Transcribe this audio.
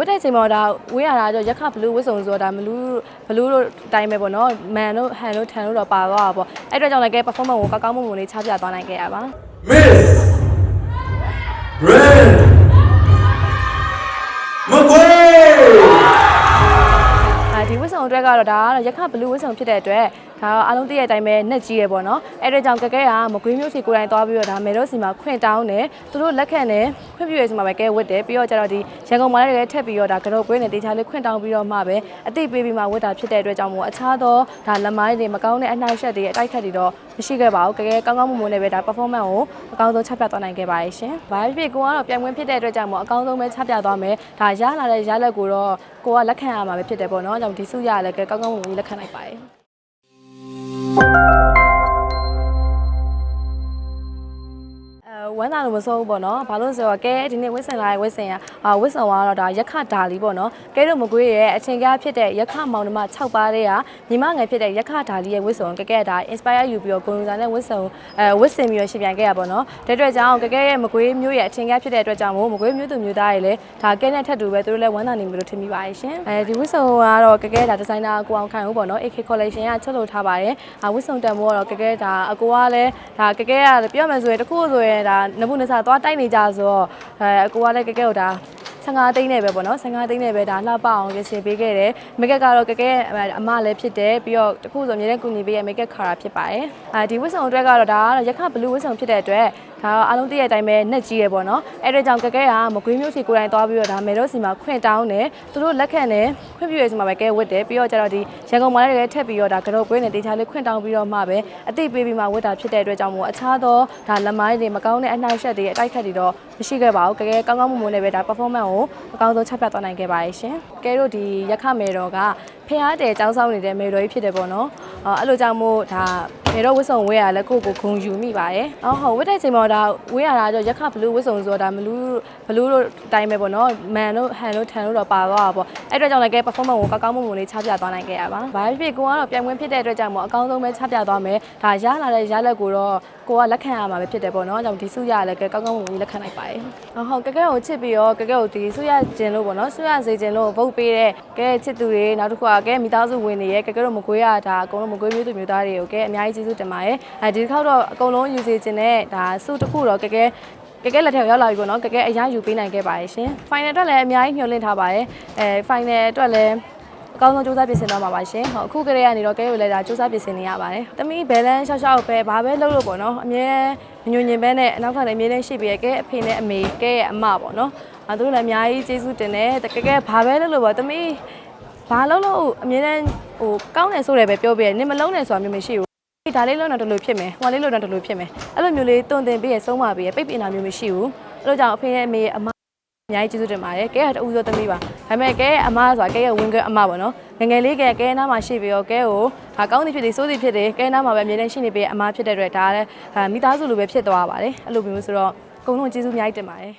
ဝတ်တဲ့အချိန်မှာဒါဝေးရတာတော့ရက်ခဘလူးဝတ်စုံဆိုတော့ဒါမလူးဘလူးတို့အတိုင်းပဲပေါ့နော်မန်တို့ဟန်တို့ထန်တို့တော့ပါသွားတာပေါ့အဲ့အတွက်ကြောင့်လည်းကဲ performance ကိုကောင်းကောင်းမွန်မွန်လေးချပြသွားနိုင်ခဲ့ရပါ Miss Brand McQuaid အဲဒီဝတ်စုံအတွက်ကတော့ဒါကတော့ရက်ခဘလူးဝတ်စုံဖြစ်တဲ့အတွက်ဒါတော့အားလုံးသိတဲ့အတိုင်းပဲနှက်ကြီးရယ်ပေါ့နော်အဲ့အတွက်ကြောင့်ကဲကဲကမကွေးမျိုးစီကိုယ်တိုင်သွားပြီးတော့ဒါမယ်တို့စီမှာခွင့်တောင်းတယ်သူတို့လက်ခံတယ်ခွင့်ပြုရစီမှာပဲကဲဝတ်တယ်ပြီးတော့ကျတော့ဒီရန်ကုန်မှာလည်းထက်ပြီးတော့ဒါကတော့ပွဲနဲ့တေချာလေးခွင့်တောင်းပြီးတော့မှပဲအသိပေးပြီးမှဝတ်တာဖြစ်တဲ့အတွက်ကြောင့်မို့အခြားသောဒါလက်မိုင်းတွေမကောင်းတဲ့အနှောက်အယှက်တွေအတိုက်ခတ်တွေတော့မရှိခဲ့ပါဘူးကဲကဲကောင်းကောင်းမွန်မွန်နဲ့ပဲဒါ performance ကိုအကောင်းဆုံးချပြသွားနိုင်ခဲ့ပါရဲ့ရှင်။ဘာဖြစ်ဖြစ်ကိုကတော့ပြိုင်ပွဲဖြစ်တဲ့အတွက်ကြောင့်မို့အကောင်းဆုံးပဲချပြသွားမယ်။ဒါရလာတဲ့ရလက်ကိုတော့ကိုကလက်ခံရမှာပဲဖြစ်တယ်ပေါ့နော်။ကြောင့်ဒီစုရလည်းကဲကောင်းကောင်းမွန်မွန်လက်ခံလိုက်ပါရဲ့။ အဲ ဝမ်းသာလို့မစိုးဘူးပေါ့နော်။ဘာလို့လဲဆိုတော့ကဲဒီနေ့ဝစ်စင်လာရဲ့ဝစ်စင်ကအာဝစ်စင်ကတော့ဒါရက်ခဒါလီပေါ့နော်။ကဲတို့မကွေးရဲ့အချိန်ကားဖြစ်တဲ့ရက်ခမောင်နှမ6ပါးတဲ့ကညီမငယ်ဖြစ်တဲ့ရက်ခဒါလီရဲ့ဝစ်စုံကဲကဲဒါ inspire ယူပြီးတော့ကိုရုံစာနဲ့ဝစ်စုံအဲဝစ်စင်ပြီးတော့ရှင်ပြန်ခဲ့ရပါတော့။တဲ့အတွက်ကြောင့်ကဲကဲရဲ့မကွေးမျိုးရဲ့အချိန်ကားဖြစ်တဲ့အတွက်ကြောင့်မို့မကွေးမျိုးသူမျိုးသားတွေလည်းဒါကဲနဲ့ထပ်တူပဲသူတို့လည်းဝမ်းသာနေပြီလို့ထင်မိပါရဲ့ရှင်။အဲဒီဝစ်စုံကတော့ကဲကဲဒါဒီဇိုင်နာကိုအောင်ခိုင်ဦးပေါ့နော် AK collection ကချက်လို့ထားပါတယ်။အာဝစ်စုံတန်မို့ကတော့ကဲကဲဒါအကိုကလည်းဒါကဲကဲကပြောမယ်ဆိုရင်တခုဆိုရင်ဒါနဘူးနစားသွားတိုက်နေကြဆိုတော့အဲအကိုကလည်းကဲကဲကိုဒါ15သိန်းနဲ့ပဲပေါ့နော်15သိန်းနဲ့ပဲဒါလှပအောင်ပြင်ဆင်ပေးခဲ့တယ်မိကက်ကတော့ကကဲအမလည်းဖြစ်တယ်ပြီးတော့တခုဆိုအမြဲတမ်းကူညီပေးရဲ့မိကက်ခါရာဖြစ်ပါတယ်အဲဒီဝစ်စုံအတွက်ကတော့ဒါကတော့ရက်ခဘလူးဝစ်စုံဖြစ်တဲ့အတွက်ဒါတော့အားလုံးသိတဲ့အတိုင်းပဲနှက်ကြီးရယ်ပေါ့နော်အဲ့ဒါကြောင့်ကကဲကမကွေးမျိုးစီကိုယ်တိုင်သွားပြီးတော့ဒါမယ်တို့စီမှာခွင့်တောင်းတယ်သူတို့လက်ခံတယ်ခွင့်ပြုရစီမှာပဲကဲဝတ်တယ်ပြီးတော့ကျတော့ဒီရန်ကုန်မှာလည်းထက်ပြီးတော့ဒါကတော့ပွဲနဲ့တေချာလေးခွင့်တောင်းပြီးတော့မှပဲအသိပေးပြီးမှဝတ်တာဖြစ်တဲ့အတွက်ကြောင့်မို့အခြားသောဒါလက်မိုင်းတွေမကောင်းတဲ့အနှောက်အယှက်တွေအတိုက်ခတ်တွေတော့မရှိခဲ့ပါဘူးကဲကဲကောင်းကောင်းမွန်မွန်နဲ့ပဲဒါ performance ကိုအကောင်းဆုံးချပြသွားနိုင်ခဲ့ပါရဲ့ရှင်ကဲတို့ဒီရက်ခမယ်တော်ကဖះတဲ့ចောင်းဆောင်နေတဲ့မေတော်ကြီးဖြစ်တယ်ပေါ့နော်အဲ့လိုကြောင့်မို့ဒါမေတော်ဝစ်စုံဝဲရလဲကိုကိုဂုံယူမိပါတယ်အော်ဟုတ်ဝတ်တဲ့ချိန်မှာဒါဝဲရတာတော့ရက်ခဘလူးဝစ်စုံဆိုတော့ဒါမလူးဘလူးတို့အတိုင်းပဲပေါ့နော်မန်တို့ဟန်တို့ထန်တို့တော့ပါသွားတာပေါ့အဲ့အတွက်ကြောင့်လည်းကဲ performance ကိုကောင်းကောင်းမွန်မွန်လေးချပြသွားနိုင်ခဲ့ရပါဘာဖြစ်ဖြစ်ကိုကတော့ပြိုင်ပွဲဖြစ်တဲ့အတွက်ကြောင့်မို့အကောင်းဆုံးပဲချပြသွားမယ်ဒါရလာတဲ့ရလက်ကိုတော့ကိုကလက်ခံရမှာပဲဖြစ်တယ်ပေါ့နော်ကြောင့်ဒီစုရလည်းကဲကောင်းကောင်းမွန်မွန်လေးလက်ခံလိုက်ပါတယ်ဟုတ်ကဲကဲကိုချစ်ပြီးတော့ကဲကဲကိုဒီစုရကျင်လို့ပေါ့နော်စုရစေကျင်လို့ဗုတ်ပေးတဲ့ကဲချစ်သူတွေနောက်တစ်ခုကကဲမိသားစုဝင်တွေရဲ့ကဲကဲတို့မကွေးရတာအကုန်လုံးမကွေးမျိုးသူမျိုးသားတွေကိုကဲအများကြီးကျေးဇူးတင်ပါတယ်အဲဒီတစ်ခေါက်တော့အကုန်လုံးယူစေခြင်းနဲ့ဒါစုတစ်ခုတော့ကဲကဲကဲကဲလက်ထက်ရောက်လာပြီပေါ့နော်ကဲကဲအရယူပေးနိုင်ခဲ့ပါတယ်ရှင် final အတွက်လည်းအများကြီးမျှော်လင့်ထားပါတယ်အဲ final အတွက်လည်းအကောင်းဆုံးစူးစမ်းပြင်ဆင်တော့မှာပါရှင်။ဟုတ်အခုကလေးကနေတော့ကဲကိုလည်းဒါစူးစမ်းပြင်ဆင်နေရပါတယ်။တမီးဘယ်လန်းရှောက်ရှောက်ပဲဘာပဲလုပ်လို့ပေါ့နော်။အမြဲညွညင်ပဲနဲ့အနောက်ကလည်းအမြဲတမ်းရှိပြီးရကဲအဖေနဲ့အမေကဲရဲ့အမပေါ့နော်။အဲသူတို့လည်းအများကြီးကျေးဇူးတင်တယ်။တကယ်ကဲဘာပဲလုပ်လို့ပေါ့တမီး ဘာလုပ်လို့အမြဲတမ်းဟိုကောင်းတယ်ဆိုတယ်ပဲပြောပြတယ်။နင်မလုံးနဲ့ဆိုတာမျိုးမရှိဘူး။ဒါလေးလုံးတော့ဒီလိုဖြစ်မယ်။ဟိုလေးလုံးတော့ဒီလိုဖြစ်မယ်။အဲ့လိုမျိုးလေးတုံတင်ပြီးရဆုံးပါပြီးရပိတ်ပင်တာမျိုးမရှိဘူး။အဲ့လိုကြောင့်အဖေနဲ့အမေရဲ့အမအများကြီးကျေးဇူးတင်ပါတယ်ကဲကတူဆိုသမီးပါဒါပေမဲ့ကဲအမဆိုတာကဲရဲ့ဝင်ကအမပေါ့နော်ငယ်ငယ်လေးကဲကဲနားမှာရှိပြီးတော့ကဲကိုဒါကောင်းသည်ဖြစ်သည်စိုးသည်ဖြစ်သည်ကဲနားမှာပဲအမြဲတမ်းရှိနေပြီးအမဖြစ်တဲ့အတွက်ဒါလည်းမိသားစုလိုပဲဖြစ်သွားပါတယ်အဲ့လိုမျိုးဆိုတော့အကုန်လုံးကျေးဇူးအများကြီးတင်ပါတယ်